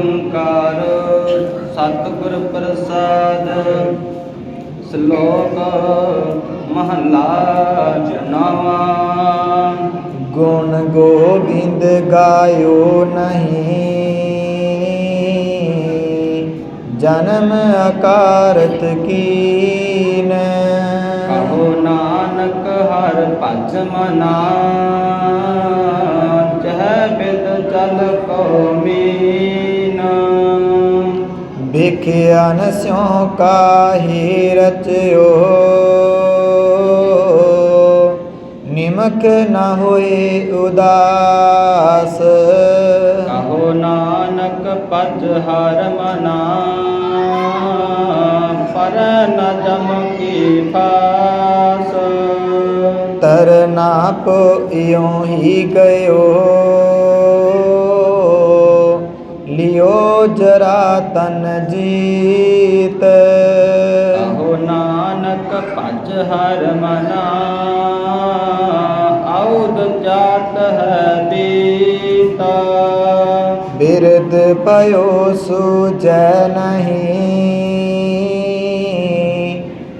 ਓੰਕਾਰ ਸਤਿਗੁਰ ਪ੍ਰਸਾਦ। ਸ਼ਲੋਕ ਮਹਲਾ ਨਵਾਂ ਗੁਣ ਗੋਬਿੰਦ ਗਾਇਓ ਨਹੀਂ। ਜਨਮ ਅਕਾਰਤ ਕੀਨ। ਕਹੋ ਨਾਨਕ ਹਰ ਭਜ ਮਨਾ। ਚਹ ਬਿਦ ਜਲ ਕੋ ਵਿਖਿਆਨ ਸਿਉ ਕਾਹੀ ਰਚਿਓ। ਨਿਮਕ ਨਾ ਹੋਏ ਉਦਾਸ। ਕਹੋ ਨਾਨਕ ਭਜ ਹਰ ਮਨਾ ਪਰ ਨ ਜਮ ਕੀ ਫਾਸ। ਤਰਨਾ ਇਉ ਹੀ ਗਇਓ। ਜਰਾ ਤਨ ਜੀਤ। ਕਹੋ ਨਾਨਕ ਭਜ ਹਰ ਮਨਾ ਆਉਦ ਜਾਤ ਹੈ ਬੀਤਾ। ਬਿਰਦ ਪਇਓ ਸੁਜੈ ਨਹੀਂ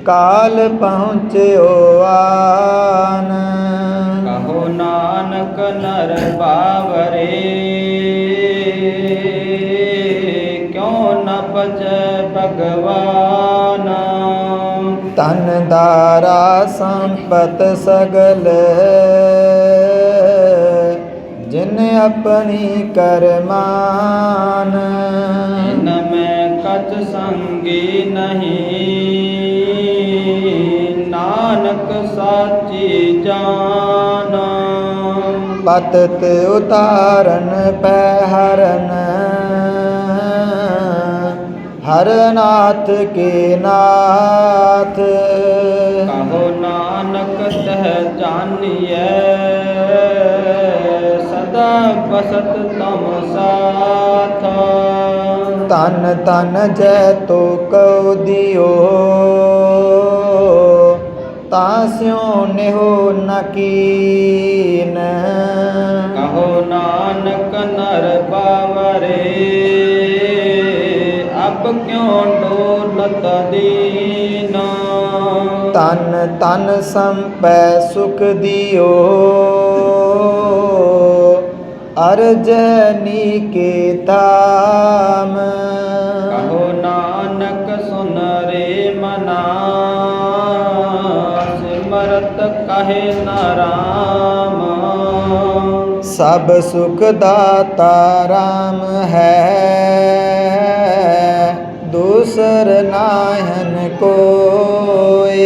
ਕਾਲ ਪਹੁੰਚਿਓ ਆਨ। ਕਹੋ ਨਾਨਕ ਨਰ ਬਾਵਰੇ ਭਗਵਾਨ। ਤਨ ਦਾਰਾ ਸੰਪਤ ਸਗਲ। ਜਿਨ ਆਪਣੀ ਕਰਮਾਨ। ਇਨ ਮੈਂ ਕਛ ਸੰਗੀ ਨਹੀਂ ਨਾਨਕ ਸਾਚੀ ਜਾਨ ਪਤਤ ਉਤਾਰਨ ਪੈ ਹਰਨ ਹਰਨਾਥ ਕੇ ਨਾਥ। ਕਹੋ ਨਾਨਕ ਤਹ ਜਾਣੀਐ ਸਦਾ ਬਸਤ ਤਮ ਸਾਥ। ਤਨ ਤਨ ਜੈ ਤੋ ਕਉ ਦਿਓ ਤਾਸਿਓ ਨਿਹੋ ਨਕੀਨ ਕਹੋ ਨਾਨਕ ਨਰ ਬਾਵਰੇ ਅਬ ਕਿਉ ਡੋਲਤ ਦੀਨ ਤਨ ਤਨ ਸੰਪੈ ਸੁਖ ਦਿਓ। ਅਰਜ ਨੀਕੇ ਤਾਮ ਕਹੋ ਨਾਨਕ ਸੁਨ ਰੇ ਮਨਾ ਸਿਮਰਤ ਕਹੇ ਨਾਰਾਮ ਸਭ ਸੁਖ ਦਾਤਾ ਰਾਮ ਹੈ। ਦੂਸਰ ਨਾਹਨ ਕੋਏ।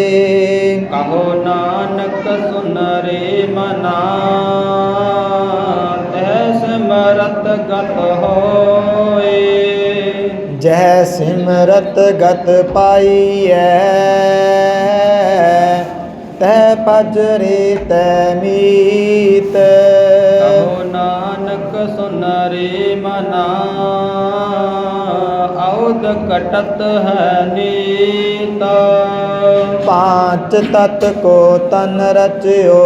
ਕਹੋ ਨਾਨਕ ਸੁਨ ਰੇ ਮਨਾ ਤੈ ਸਿਮਰਤ ਗਤ ਹੋਏ। ਜੈ ਸਿਮਰਤ ਗਤ ਪਾਈਐ ਤੈ ਪਜਰੇ ਤੈ ਮੀਤ। ਕਹੋ ਨਾਨਕ ਸੁਨ ਆਉਦ ਕਟਤ ਹੈ ਨੀਤ। ਪਾਂਚ ਤਤ ਕੋ ਤਨ ਰਚਿਓ।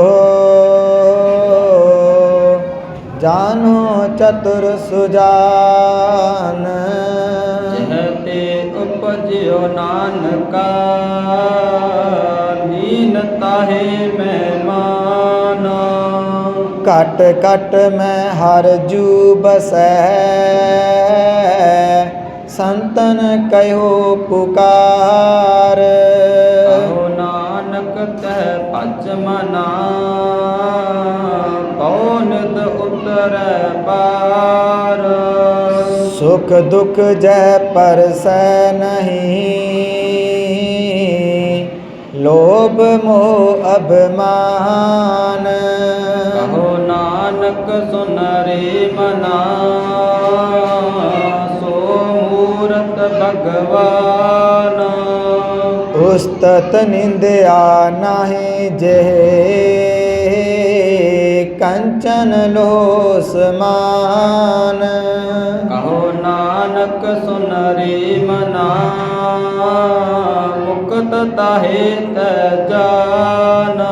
ਜਾਨੋ ਚਤੁਰ ਸੁਜਾਨ। ਜਹਤੇ ਉਪਜਿਓ ਨਾਨਕਾ। ਲੀਨ ਤਾਹੇ ਮਹਿਮਾਨ ਕਟ ਕਟ ਮੈਂ ਹਰ ਜੂ ਬਸੈ। ਸੰਤਨ ਕਹਿਓ ਪੁਕਾਰ। ਕਹੋ ਨਾਨਕ ਤੈ ਭਜ ਮਨਾ ਕੌਨਦ ਉਤਰੈ ਪਾਰ। ਸੁਖ ਦੁਖ ਜੈ ਪਰਸੈ ਨਹੀਂ ਲੋਭ ਮੋਹ ਅਭਮਾਨ। ਕਹੋ ਨਾਨਕ ਸੁਨ ਰੇ ਮਨਾ ਭਗਵਾਨ। ਉਸਤਤ ਨਿੰਦਿਆ ਨਾਹੀ ਜੇ ਕੰਚਨ ਲੋ ਸਮਾਨ ਕਹੋ ਨਾਨਕ ਸੁਨ ਰੇ ਮਨਾ ਮੁਕਤ ਤਾਹੇ ਤੈ ਜਾਨ।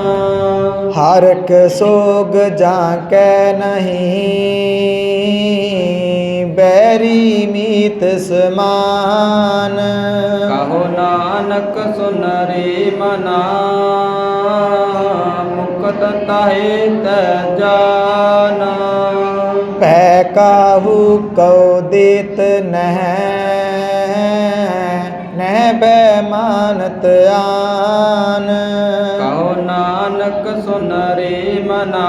ਹਰਕ ਸੋਗ ਜਾਂ ਕੈ ਨਹੀਂ ਬੈਰੀ ਮੀਤ ਸਮਾਨ। ਕਹੋ ਨਾਨਕ ਸੁਨ ਰੇ ਮਨਾ ਮੁਕਤ ਤਾਹੇ ਤੈ ਜਾਨਾ। ਪੈ ਕਾਹੂ ਕਉ ਦੇਤ ਨਹਿ ਨਹਿ ਬੈਮਾਨਤ ਆਨ। ਕਹੋ ਨਾਨਕ ਸੁਨ ਰੇ ਮਨਾ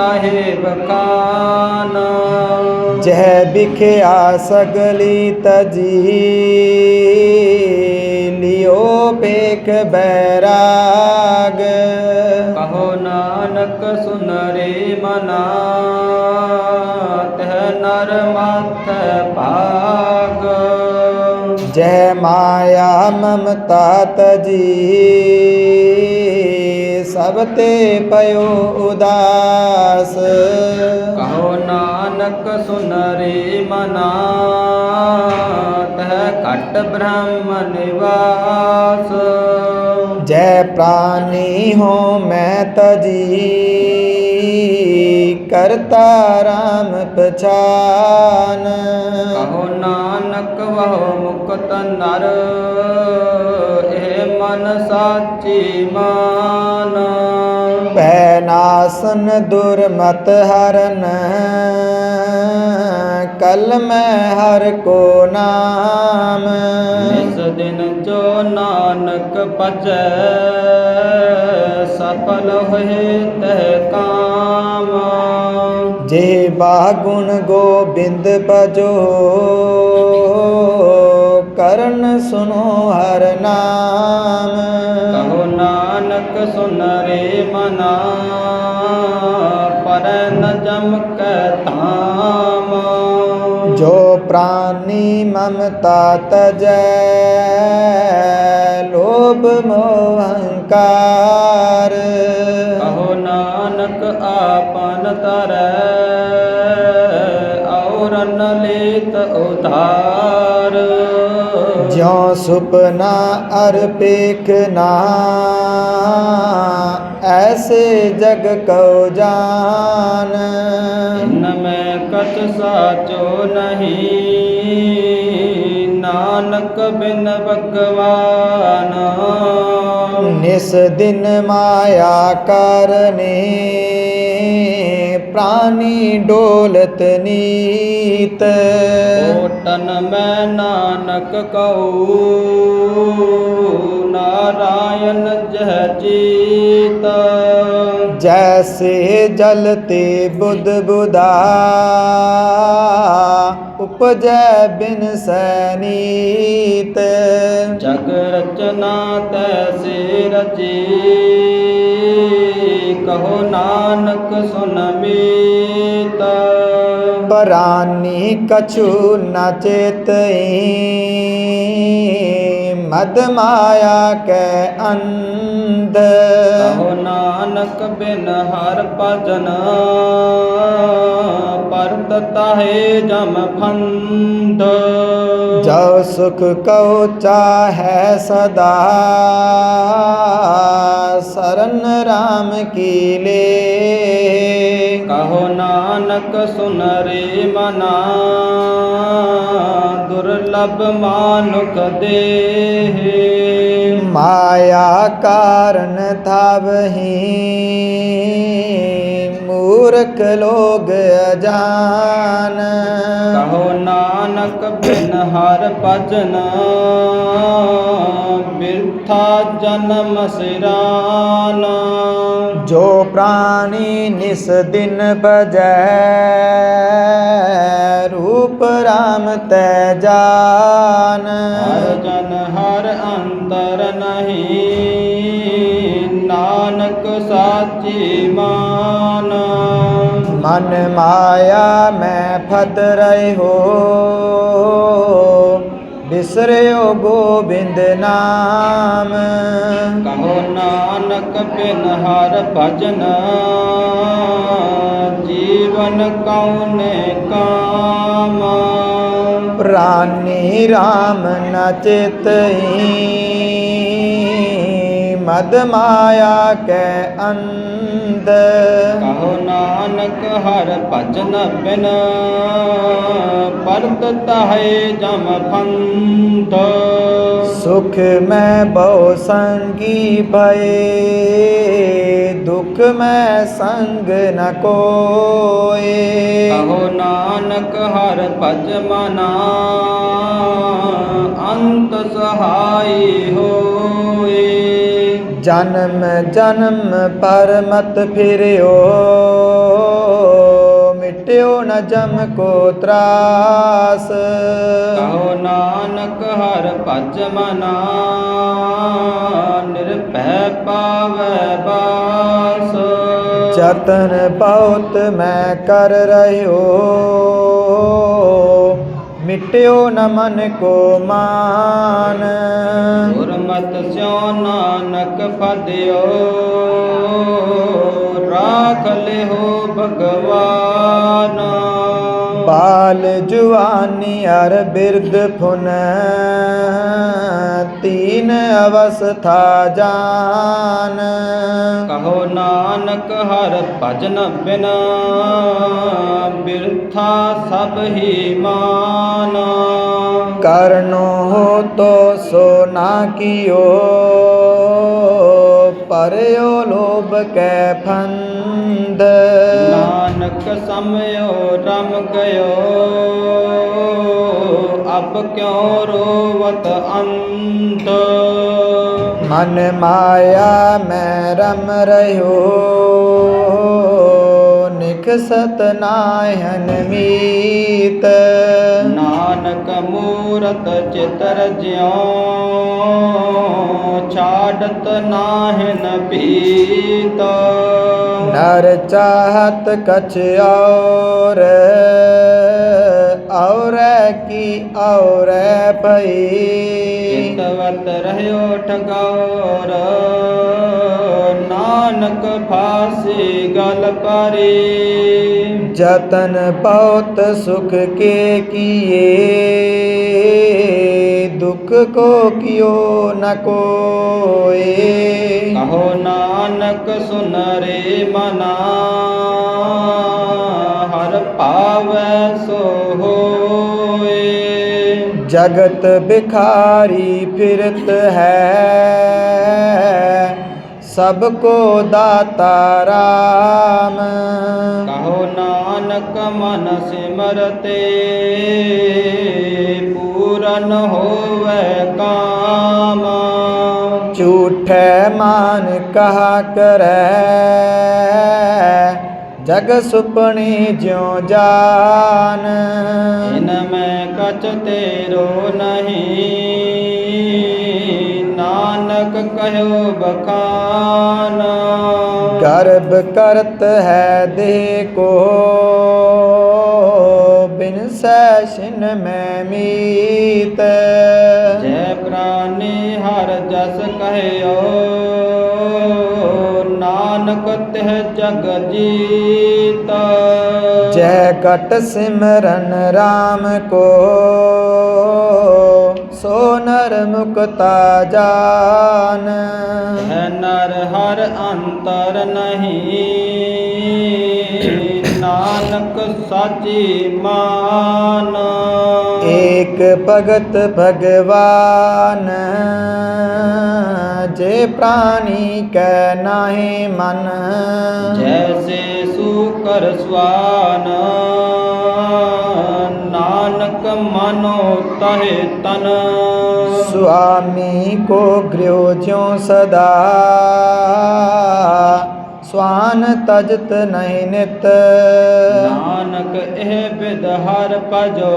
ਤਾਹੇ ਬਕਾਨ ਜਹ ਬਿਖਿਆ ਸਗਲੀ ਤਜੀ ਲਿਓ ਪੇਖ ਬੈਰਾਗ। ਕਹੋ ਨਾਨਕ ਸੁਨ ਰੇ ਮਨਾ ਤਹ ਨਰ ਮਾਥੈ ਭਾਗ। ਜੈ ਮਾਇਆ ਮਮਤਾ ਤਜੀ ਸਭ ਤੇ ਪਇਓ ਉਦਾਸ। ਕਹੋ ਨਾਨਕ ਸੁਨ ਰੇ ਮਨਾ ਤਹ ਘਟ ਬ੍ਰਹਮ ਨਿਵਾਸ। ਜੈ ਪ੍ਰਾਨੀ ਹੋ ਮੈਂ ਤਜੀ ਕਰਤਾ ਰਾਮ ਪਛਾਨ। ਕਹੋ ਨਾਨਕ ਵਹੁ ਮੁਕਤ ਨਰ। ਮਨ ਸਾਚੀ ਮਾਨ। ਪੈ ਨਾਸਨ ਦੁਰਮਤ ਹਰਨ ਕਲ ਮੈਂ ਹਰ ਕੋ ਨਾਮ। ਇਸ ਦਿਨ ਜੋ ਨਾਨਕ ਪਚੈ ਸਫਲ ਹੋਏ ਤਹ ਕਾਮ। ਜੇ ਬਾਗੁਣ ਗੋਬਿੰਦ ਭਜੋ ਕਰਨ ਸੁਨੋ ਹਰ ਨਾਮ। ਕਹੋ ਨਾਨਕ ਸੁਨ ਰੇ ਮਨਾ ਪਰ ਨ ਜਮ ਕੈ ਧਾਮ। ਜੋ ਪ੍ਰਾਨੀ ਮਮਤਾ ਤਜੈ ਲੋਭ ਮੋਹ ਅਹੰਕਾਰ ਕਹੋ ਨਾਨਕ ਆਪਨ ਤਰੈ ਔਰਨ ਲੇਤ ਉਧਾਰ। ਜਿਉ ਸੁਪਨਾ ਅਰ ਪੇਖਨਾ ਐਸੇ ਜਗ ਕਉ ਜਾਨ। ਇਨ ਮੈਂ ਕਤ ਸਾਚੋ ਨਹੀਂ ਨਾਨਕ ਬਿਨ ਭਗਵਾਨ। ਮਾਇਆ ਕਰਨੇ ਪ੍ਰਾਨੀ ਡੋਲਤ ਨੀਤ। ਓਟਨ ਮੈਂ ਨਾਨਕ ਕਉ ਨਾਰਾਇਣ ਜਹ ਜੀਤ ਜੈਸੇ ਜਲ ਤੇ ਬੁੱਧ ਬੁਦਾ ਉਪਜੈ ਬਿਨ ਸੈਨੀਤ। ਜਗ ਰਚਨਾ ਤੈਸੇ ਰਚੀ ਕਹੋ ਨਾਨਕ ਸੁਨ ਮੀਤ। ਪਰਾਨੀ ਕਛੂ ਨ ਚੇਤਈ। ਮਦ ਮਾਇਆ ਕੈ ਅੰਧ। ਕਹੋ ਨਾਨਕ ਬਿਨ ਹਰ ਭਜਨ ਪਰਤ ਤਾਹੇ ਜਮ ਫੰਦ। ਜੋ ਸੁਖ ਕਉ ਚਾਹੈ ਸਦਾ ਸਰਨ ਰਾਮ ਕੀ ਲੇ। ਕਹੋ ਨਾਨਕ ਸੁਨ ਰੇ ਮਨਾ ਦੁਰਲਭ ਮਾਨੁਖ ਦੇਹ। ਮਾਇਆ ਕਾਰਨ ਥਾਵਹੀ ਮੂਰਖ ਲੋਗ ਅਜਾਨ। ਕਹੋ ਨਾਨਕ ਬਿਨ ਹਰ ਭਜਨ ਬਿਰਥਾ ਜਨਮ ਸਿਰਾਨ। ਜੋ ਪ੍ਰਾਨੀ ਨਿਸ ਦਿਨ ਬਜੈ ਰੂਪ ਰਾਮ ਤੈ ਜਾਨ। ਹਰ ਜਨ ਹਰ ਅੰਤਰ ਨਹੀਂ ਨਾਨਕ ਸਾਚੀ ਮਾਨ। ਮਨ ਮਾਇਆ ਮੈਂ ਫਤ ਰਹੇ ਹੋ ਬਿਸਰਿਓ ਗੋਬਿੰਦ ਨਾਮ। ਕਹੋ ਨਾਨਕ ਬਿਨ ਹਰ ਭਜਨ ਜੀਵਨ ਕਉਨੇ ਕਾਮ। ਪ੍ਰਾਨੀ RAM ਨ ਚਿਤਈ ਮਦ ਮਾਇਆ ਕੈ ਅੰਧ ਕਹੋ ਨਾਨਕ ਹਰ ਭਜਨ ਬਿਨ। ਪਰਤ ਤਾਹੇ ਜਮ ਫੰਦ ਸੁਖ ਮੈਂ ਬਹੁ ਸੰਗੀ ਭਏ ਦੁਖ ਮੈਂ ਸੰਗ ਨ ਕੋਏ। ਕਹੋ ਨਾਨਕ ਹਰ ਭਜ ਮਨਾ। ਅੰਤ ਸਹਾਈ ਜਨਮ ਜਨਮ ਪਰ ਮਤ ਫਿਰਿਓ। ਮਿਟਿਓ ਨ ਜਮ ਕੋ ਤਰਾਸ। ਕਹੋ ਨਾਨਕ ਹਰ ਭਜ ਮਨਾ ਨਿਰਭੈ ਪਾਵੈ ਬਾਸ। ਜਤਨ ਬਹੁਤ ਮੈਂ ਕਰ ਰਹਿਓ। ਮਿਟਿਓ ਨ ਮਨ ਕੋ ਮਾਨ। ਗੁਰਮਤਿ ਸਿਉ ਨਾਨਕ ਫਦਿਓ ਰਾਖ ਲਿਓ ਭਗਵਾਨ। ਬਾਲ ਜੁਆਨੀ ਅਰ ਬਿਰਦ ਫੁਨ ਤੀਨ ਅਵਸਥਾ ਜਾਨ। ਕਹੋ ਨਾਨਕ ਹਰ ਭਜਨ ਬਿਨ ਬਿਰਥਾ ਸਭ ਹੀ ਮਾਨ। ਕਰਨੋ ਹੋ ਤੋ ਸੋ ਨਾ ਕੀਓ ਪਰਿਓ ਲੋਭ ਕੈ ਫੰਦ ਨਾਨਕ ਸਮਯੋ ਰਮ ਗਇਓ। ਅਬ ਕਿਉ ਰੋਵਤ ਅੰਤ? ਮਨ ਮਾਇਆ ਮੈਂ ਰਮ ਰਹਿਓ ਨਿਕਸਤ ਨਾਹਨ ਮੀਤ। ਨਾਨਕ ਮੂਰਤ ਚਿਤਰ ਜਿਉ ਛਾੜਤ ਨਾਹਿਨ ਪੀਤ ਨਰ ਚਾਹਤ ਕਛ ਔਰ ਔਰ ਕੀ ਔਰ ਭਈ। ਚਿਤਵਤ ਰਹਿਓ ਠਗੌਰ। ਨਾਨਕ ਫਾਸੀ ਗਲ ਪਰੀ ਜਤਨ ਬਹੁਤ ਸੁਖ ਕੇ ਕੀਏ ਦੁਖ ਕੋ ਕਿਓ ਨ ਕੋਏ। ਕਹੋ ਨਾਨਕ ਸੁਨ ਰੇ ਮਨਾ ਹਰ ਪਾਵੈ ਸੋ ਹੋਏ। ਜਗਤ ਬਿਖਾਰੀ ਫਿਰਤ ਹੈ ਸਭ ਕੋ ਦਾਤਾ ਰਾਮ। ਕਹੋ ਨਾਨਕ ਮਨ ਸਿਮਰਤੇ ਪੂਰਨ ਹੋਵੇ ਕਾਮ। ਝੂਠੈ ਮਾਨ ਕਹਾ ਕਰੈ ਜਗ ਸੁਪਣੀ ਜਿਉ ਜਾਨ। ਇਨ ਮੈਂ ਕਛ ਤੇਰੋ ਨਹੀਂ ਕਹਿਓ ਬਖਾਨ ਗਰਭ ਕਰਤ ਹੈ ਦੇ ਕੋ ਬਿਨ ਸੈਸ਼ਨ ਮੈਂ ਮੀਤ। ਜੈ ਪ੍ਰਾਨੀ ਹਰ ਜਸ ਕਹਿਓ ਨਾਨਕ ਤਿਹ ਜਗ ਜੀਤ। ਜੈ ਕਟ ਸਿਮਰਨ RAM ਕੋ ਸੋ ਨਰ ਮੁਕਤਾ ਜਾਨ। ਹੈ ਨਰ ਹਰ ਅੰਤਰ ਨਹੀਂ। ਨਾਨਕ ਸਾਚੀ ਮਾਨ। ਏਕ ਭਗਤ ਭਗਵਾਨ ਜੇ ਪ੍ਰਾਨੀ ਕੈ ਨਾਹੀ ਮਨ। ਜੈਸੇ ਸੂਕਰ ਸਵਾਨ ਨਾਨਕ ਮਨੋ ਤਹਿ ਤਨ। ਸੁਆਮੀ ਕੋ ਗ੍ਰਿਓ ਜਿਉ ਸਦਾ। ਸਵਾਨ ਤਜਤ ਨਹੀਂ ਨਿਤ। ਨਾਨਕ ਇਹ ਬਿਦ ਹਰ ਭਜੋ।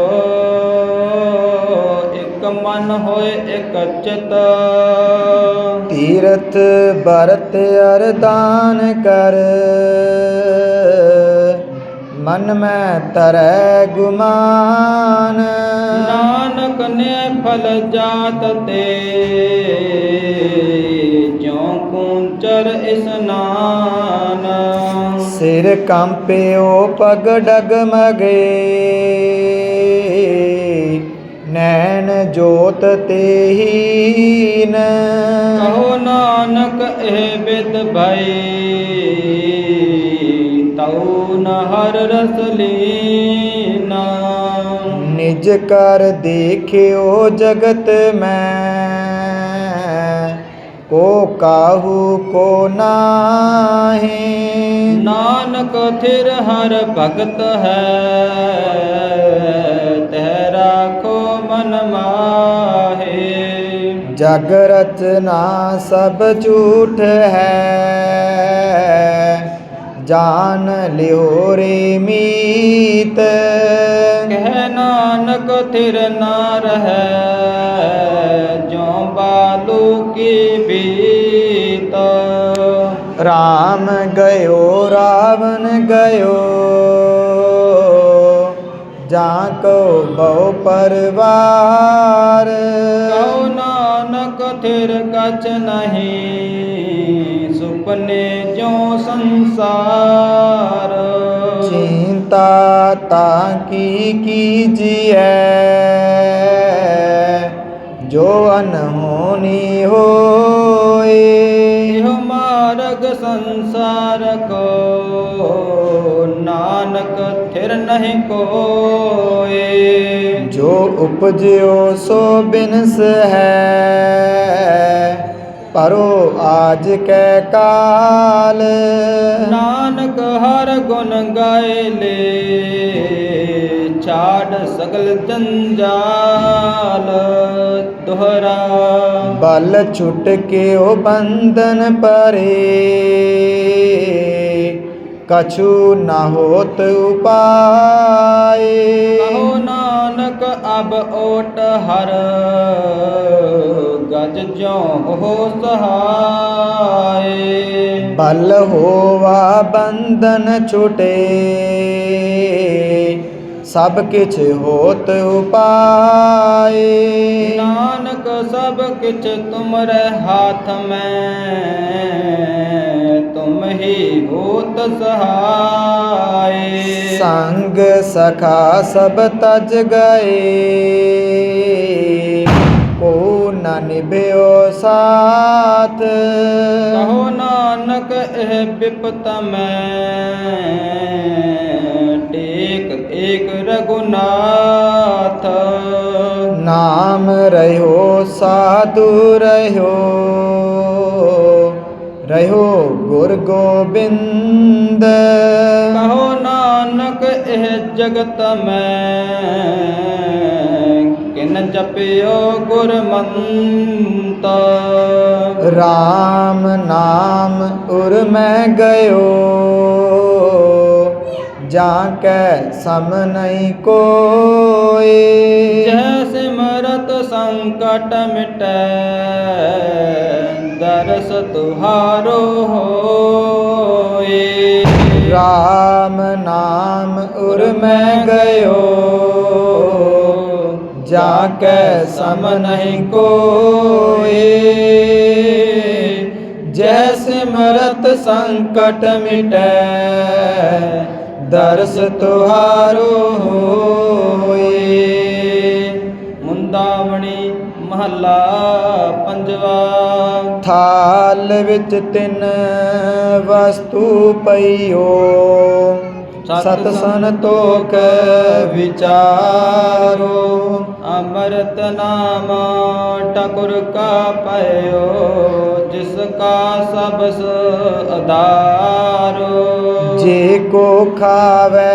ਇਕ ਮਨ ਹੋਏ ਇਕ ਚਿਤ। ਤੀਰਥ ਬਰਤ ਅਰਦਾਨ ਕਰ। ਮਨ ਮੈਂ ਤਰੈ ਗੁਮਾਨ। ਨਾਨਕ ਨੇ ਫਲ ਜਾਤ ਤੇ ਜਿਉ ਕੂੰਚਰ ਇਸਨਾਨ ਸਿਰ ਕੰਪਿਓ ਪਗ ਡਗਮਗੇ। ਨੈਣ ਜੋਤ ਤੇਹੀਨ ਕਹੋ ਨਾਨਕ ਇਹ ਬਿਦ ਭਈ ਤਉ ਨ ਹਰ ਰਸ ਲੀਨਾ। ਨਿਜ ਕਰ ਦੇਖਿਓ ਜਗਤ ਮੈਂ ਕੋ ਕਾਹੂ ਕੋ ਨਾਹੀ। ਨਾਨਕ ਥਿਰ ਹਰ ਭਗਤ ਹੈ ਤਹਿ ਰਾਖੋ ਮਨ ਮਾਹੇ। ਜਗ ਰਚਨਾ ਸਭ ਝੂਠ ਹੈ ਜਾਣ ਲਿਓ ਰੇ ਮੀਤ। ਕਹਿ ਨਾਨਕ ਥਿਰ ਨਾ ਰਹੈ ਜੋ ਬਾਲੂ ਕੀ ਬੀਤ। ਰਾਮ ਗਇਓ ਰਾਵਣ ਗਇਓ ਜਾਂ ਕੋ ਬਹੁ ਪਰਵਾਰ। ਕਉ ਨਾਨਕ ਥਿਰ ਕਛ ਨਹੀਂ ਸੁਪਨੇ ਜੋ ਸੰਸਾਰ। ਚਿੰਤਾ ਤਾਂ ਕੀ ਕੀਜੀਐ? ਜੋ ਅਨਹੋਨੀ ਹੋਏ। ਇਹ ਮਾਰਗ ਸੰਸਾਰ ਕੋ। ਨਾਨਕ ਥਿਰ ਨਹੀਂ ਕੋਏ। ਜੋ ਉਪਜਿਓ ਸੋ ਬਿਨਸ ਹੈ। ਪਰੋ ਆਜ ਕੈ ਕਾਲ। ਨਾਨਕ ਹਰ ਗੁਣ ਗਾਏ ਲੈ ਛਾੜ ਸਗਲ ਜੰਜਾਲ ਦੁਹਰਾ। ਬਲ ਛੁਟ ਕੇ ਉਹ ਬੰਧਨ ਪਰੇ ਕਛੂ ਨਾ ਹੋਤ ਉਪਾਏ। ਕਹੋ ਨਾਨਕ ਅਬ ਓਟ ਹਰ ਗਜ ਜੋ ਹੋ ਸਹਾਏ। ਬਲ ਹੋਵਾ ਬੰਧਨ ਛੁਟੇ ਸਭ ਕਿਛ ਹੋਤ ਉਪਾਏ। ਨਾਨਕ ਸਭ ਕਿਛ ਤੁਮਰੇ ਹਾਥ ਮੈਂ ਤੁਮ ਹੀ ਹੋਤ ਸਹਾਏ। ਸੰਗ ਸਖਾ ਸਭ ਤਜ ਗਏ ਕੋ ਨ ਨਿਭਿਓ ਸਾਥ। ਕਹੋ ਨਾਨਕ ਇਹ ਬਿਪਤ ਮੈਂ। ਟੇਕ ਏਕ ਰਗੁਨਾਥ ਨਾਮ ਰਹਿਓ ਸਾਧੂ ਰਹਿਓ। ਰਹਿਓ ਗੁਰ ਗੋਬਿੰਦ। ਕਹੋ ਨਾਨਕ ਇਹ ਜਗਤ ਮੈਂ। ਕਿਨ ਜਪਿਓ ਗੁਰਮੰਤ। ਰਾਮ ਨਾਮ ਉਰ ਮੈਂ ਗਇਓ ਜਾਂ ਕੈ ਸਮ ਨਹੀਂ ਕੋਏ। ਜੈ ਸਿਮਰਤ ਸੰਕਟ ਮਿਟੈ ਦਰਸ ਤੁਹਾਰੋ ਹੋਏ। ਰਾਮ ਨਾਮ ਉਰ ਮੈਂ ਗਇਓ ਜਾ ਕੈ ਸਮ ਨਹੀਂ ਕੋਏ ਜੈ ਸਿਮਰਤ ਸੰਕਟ ਮਿਟੈ ਦਰਸ ਤੁਹਾਰੋ ਹੋਏ ਮੁੰਦਾਵਣੀ ਮਹੱਲਾ ਪੰਜਵਾ ਥਾਲ ਵਿੱਚ ਤਿੰਨ ਵਸਤੂ ਪਈਓ ਸਤ ਸੰਤੋਖ ਵਿਚਾਰੋ, ਅੰਮ੍ਰਿਤ ਨਾਮ ਟਕੁਰ ਕਾ ਪਇਓ ਜਿਸ ਕਾ ਸਬਸ ਆਧਾਰੋ ਜੇ ਕੋ ਖਾਵੇ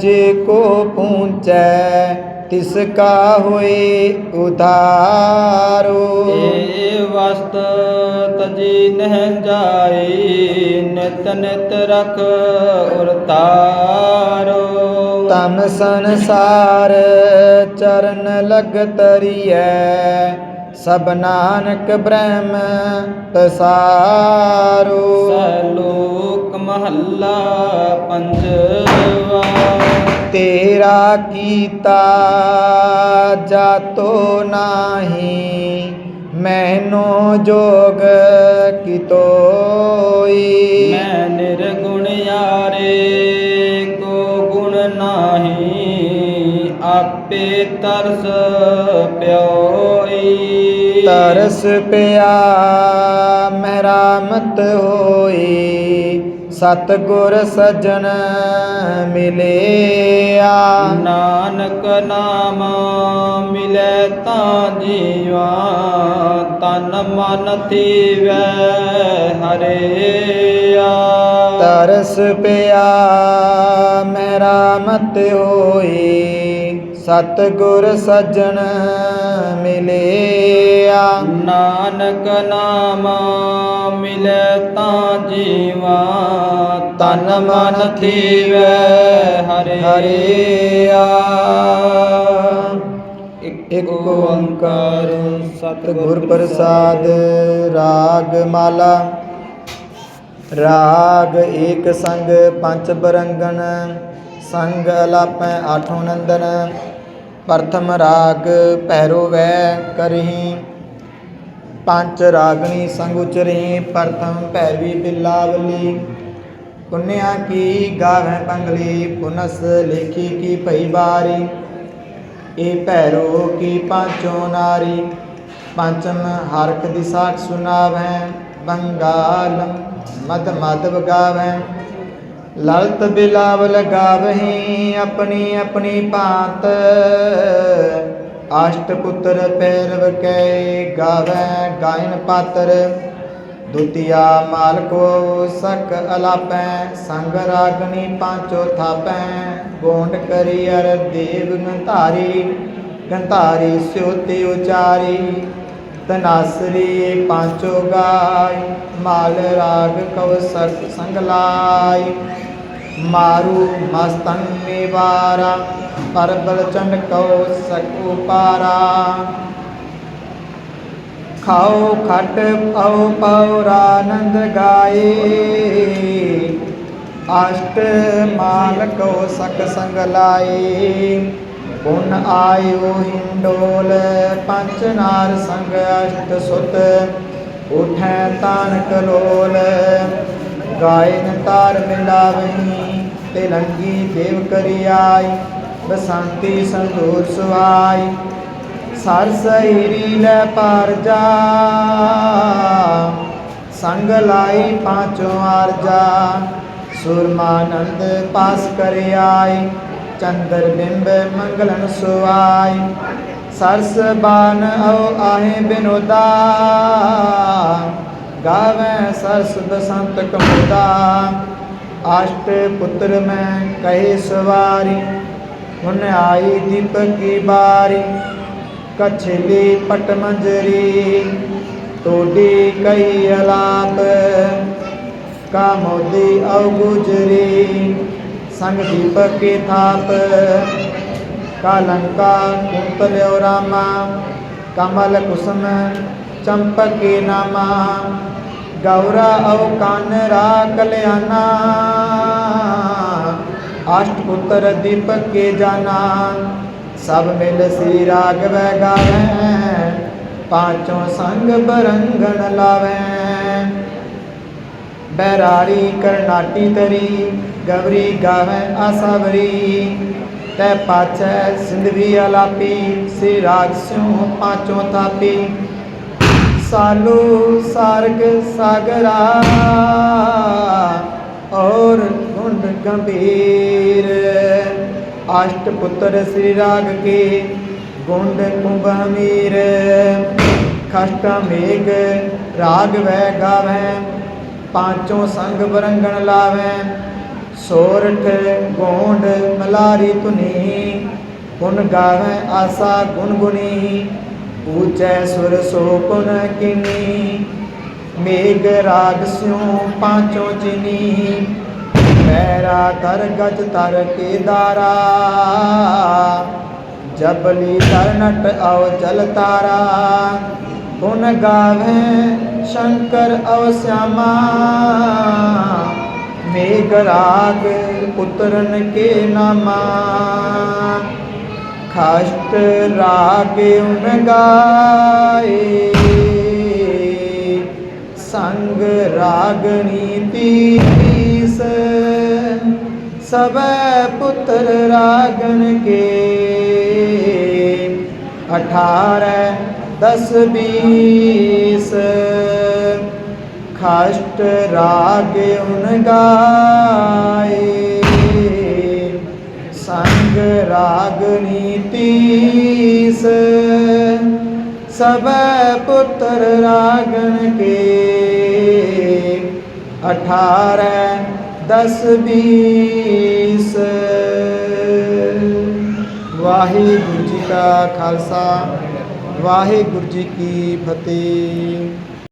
ਜੇ ਕੋ ਪੂੰਚੈ ਤਿਸ ਕਾ ਹੋਏ ਉਧਾਰੋ। ਇਹ ਵਸਤ ਤਜੀ ਨਹਿ ਜਾਈ ਨਿਤ ਨਿਤ ਰਖ ਉਰਤਾਰੋ ਤਮ ਸੰਸਾਰ ਚਰਨ ਲਗ ਤਰੀਐ ਸਭ ਨਾਨਕ ਬ੍ਰਹਮ ਤਸਾਰੋ। ਸਲੋਕ ਮਹੱਲਾ ਪੰਜਵਾ। ਤੇਰਾ ਕੀਤਾ ਜਾਤੋ ਨਾਹੀ ਮੈਨੋ ਜੋਗ ਕਿਤੋਈ ਮੈਂ ਨਿਰਗੁਣ ਯਾਰੇ ਕੋ ਗੁਣ ਨਾਹੀ ਆਪੇ ਤਰਸ ਪਿਓਈ ਤਰਸ ਪਿਆ ਮਹਿਰਾਮਤ ਹੋਈ ਸਤਿਗੁਰ ਸਜਣ ਮਿਲਿਆ। ਨਾਨਕ ਨਾਮ ਮਿਲੈ ਤਾਂ ਜੀਵਾ ਤਨ ਮਨ ਥੀਵੈ ਹਰਿਆ। ਤਰਸ ਪਿਆ ਮੇਰਾ ਮਤ ਹੋਈ। ਸਤਿਗੁਰ ਸਜਣ ਮਿਲਿਆ। ਨਾਨਕ ਨਾਮ ਮਿਲੈ ਤਾਂ ਜੀਵਾ। ਤਨ ਮਨ ਥੀਵੈ ਹਰਿ ਹਰਿਆ। ਇਕ ਓੰਕਾਰ ਸਤਿਗੁਰ ਪ੍ਰਸਾਦ ਰਾਗ ਮਾਲਾ। ਰਾਗ ਏਕ ਸੰਗ ਪੰਚ ਬਰੰਗਨ ਸੰਗ ਅਲਾਪੈ ਆਠੋ ਨੰਦਨ, ਪ੍ਰਥਮ ਰਾਗ ਭੈਰੋ ਵੈ ਕਰਹੀ। ਪੰਜ ਰਾਗਣੀ ਸੰਗ ਉਚਰੀ ਪ੍ਰਥਮ ਭੈਰਵੀ ਬਿਲਾਵਲੀ। ਪੁੰਨਿਆ ਕੀ ਗਾਵੈ ਪੰਗਲੀ, ਪੁਨਸ ਲੇਖੀ ਕੀ ਭਈ ਬਾਰੀ। ਇਹ ਭੈਰੋ ਕੀ ਪਾਂਚੋ ਨਾਰੀ, ਪੰਚਮ ਹਰਖ ਦੀ ਸਾਖ ਸੁਨਾਵੈ। ਬੰਗਾਲ ਮਦ ਮਦ ਗਾਵੈ ਲਲਤ ਬਿਲਾਵਲ ਗਾਵਹੀ ਆਪਣੀ ਆਪਣੀ ਭਾਂਤ। ਅਸ਼ਟ ਪੁੱਤਰ ਪੈਰਵ ਕੈ ਗਾਵੈ ਗਾਇਨ ਪਾਤਰ। ਦੁਤੀਆ ਮਾਲਕੋ ਸਕ ਅਲਾਪੈ, ਸੰਗ ਰਾਗਣੀ ਪਾਂਚੋ ਥਾਪੈ। ਗੋਂਡ ਕਰੀ ਅਰ ਦੇਵ ਗੰਧਾਰੀ ਗੰਧਾਰੀ ਸਿਉਤੀ ਉਚਾਰੀ। ਤਨਾਸਰੀ ਪਾਂਚੋ ਗਾਈ ਮਾਲ ਰਾਗ ਕਵ ਸਕ ਸੰਗ ਲਾਈ ਮਾਰੂ ਮਸਤਨ ਨਿਵਾਰਾ ਪਰਬਲ ਚੰਡ ਕਉ ਸਕੂ ਪਾਰਾ ਖਾਓ ਖਟ ਪਉ ਪਉਰਾਨੰਦ ਗਾਏ ਅਸ਼ਟ ਮਾਲਕੋ ਸਕ ਸੰਗ ਲਾਏ ਪੁਨ ਆਇਓ ਹਿੰਡੋਲ ਪੰਚ ਨਾਰ ਸੰਗ ਅਸ਼ਟ ਸੁਤ ਉਠੈ ਤਾਨ ਕਲੋਲ ਗਾਇਨ ਤਾਰ ਮਿਲਾਵਹੀ ਤੇ ਲੰਗੀ ਦੇਵ ਕਰੀ ਆਈ, ਬਸੰਤੀ ਸੰਦੂਰ ਸੁਆਈ। ਸਰਸ ਸਹੀਰੀ ਲੈ ਪਾਰ ਜਾ, ਸੰਗ ਲਾਈ ਪਾਂਚੋ ਆਰਜਾ ਸੁਰਮਾਨੰਦ ਪਾਸ ਕਰ ਆਈ, ਚੰਦਰ ਬਿੰਬ ਮੰਗਲਨ ਸੁਆਈ। ਸਰਸ ਬਾਨ ਔ ਆਹੇ ਬਿਨੋਦਾ ਗਾਵੇ ਸਰਸ ਬਸੰਤ ਕਮੋਦਾ ਅਸ਼ਟ ਪੁੱਤਰ ਮੈਂ ਕਹੇ ਸਵਾਰੀ ਹੁਨ ਆਈ ਦੀਪਕ ਕੀ ਬਾਰੀ, ਕਛਲੀ ਪਟ ਮੰਜਰੀ, ਟੋਡੀ ਕਈ ਅਲਾਪ, ਕਾਮੋਦੀ ਔ ਗੁਜਰੀ ਸੰਗ ਦੀਪਕ ਕੀ ਥਾਪ, ਕਾਲੰਕਾ ਕੁੰਤਲਿਓ ਰਾਮਾ, ਕਮਲ ਕੁਸਮ ਚੰਪਕ ਕੀ ਨਾਮਾ। ਗੌਰਾ ਔ ਕਾਨ ਰਾ ਕਲਿਆਣਾ। ਅਸ਼ਟ ਪੁੱਤਰ ਦੀਪਕ ਕੇ ਜਾਨਾ ਸਭ ਮਿਲ ਸ੍ਰੀ ਰਾਗਵੈ ਗਾਵੈ। ਪਾਂਚੋਂ ਸੰਗ ਬਰੰਗਣ ਲਾਵੈ। ਬੈਰਾਰੀ ਕਰਨਾਟੀ ਤਰੀ, ਗਵਰੀ ਗਾਵੈ ਆਸ਼ਵਰੀ। ਤੈ ਪਾਛੈ ਸਿੰਧਵੀ ਅਲਾਪੀ ਸ੍ਰੀ ਰਾਗ ਸਿਉ ਪਾਂਚੋਂ ਤਾਪੀ। ਸਾਲੂ ਸਾਰਗ ਸਾਗਰਾ ਔਰ ਗੁੰਡ ਗੰਭੀਰ। ਅਸ਼ਟ ਪੁੱਤਰ ਸ੍ਰੀ ਰਾਗ ਕੇ ਗੁੰਡ ਕੁੰਭ ਅਮੀਰ ਖਸ਼ਟ ਮੇਘ ਰਾਗ ਵੈ ਗਾਵੈ, ਪਾਂਚੋਂ ਸੰਗ ਬਰੰਗਣ ਲਾਵੈ। ਸੋਰਠ ਗੋਂਡ ਮਲਾਰੀ ਧੁਨੀ, ਗੁਣ ਗਾਵੈ ਆਸਾ ਗੁਣ ਗੁਣੀ ਊਚੈ ਸੁਰ ਸੋ ਪੁਨ ਕਿਨੀ, ਮੇਘ ਰਾਗ ਸਿਉ ਪਾਂਚੋ ਚਿਨੀ। ਪੈਰਾ ਕਰ ਗਜ ਤਰ ਕੇਦਾਰਾ ਜਬਲੀ ਤਰਨਟ ਨਟ ਜਲ ਤਾਰਾ। ਪੁਨ ਗਾਵੇ ਸ਼ੰਕਰ ਅਵ ਸਿਆਮਾ, ਮੇਘ ਰਾਗ ਪੁੱਤਰਨ ਕੇ ਨਾਮਾ। ਖਸ਼ਟ ਰਾਗ ਉਨ ਗਾਏ। ਸੰਗ ਰਾਗਣੀ ਤੀਸ ਸਭੈ ਪੁੱਤਰ ਰਾਗਣ ਕੇ। ਅਠਾਰਹ ਦਸ ਬੀਸ। ਖਾਸ਼ਟ ਰਾਗ ਉਨ ਗਾਏ। ਸੰਗ ਰਾਗਨੀ ਤੀਸ, ਸਭੈ ਪੁੱਤਰ ਰਾਗਣ ਕੇ ਅਠਾਰਹ ਦਸ ਬੀਸ। ਵਾਹਿਗੁਰੂ ਜੀ ਕਾ ਖਾਲਸਾ, ਵਾਹਿਗੁਰੂ ਜੀ ਕੀ ਫਤਿਹ।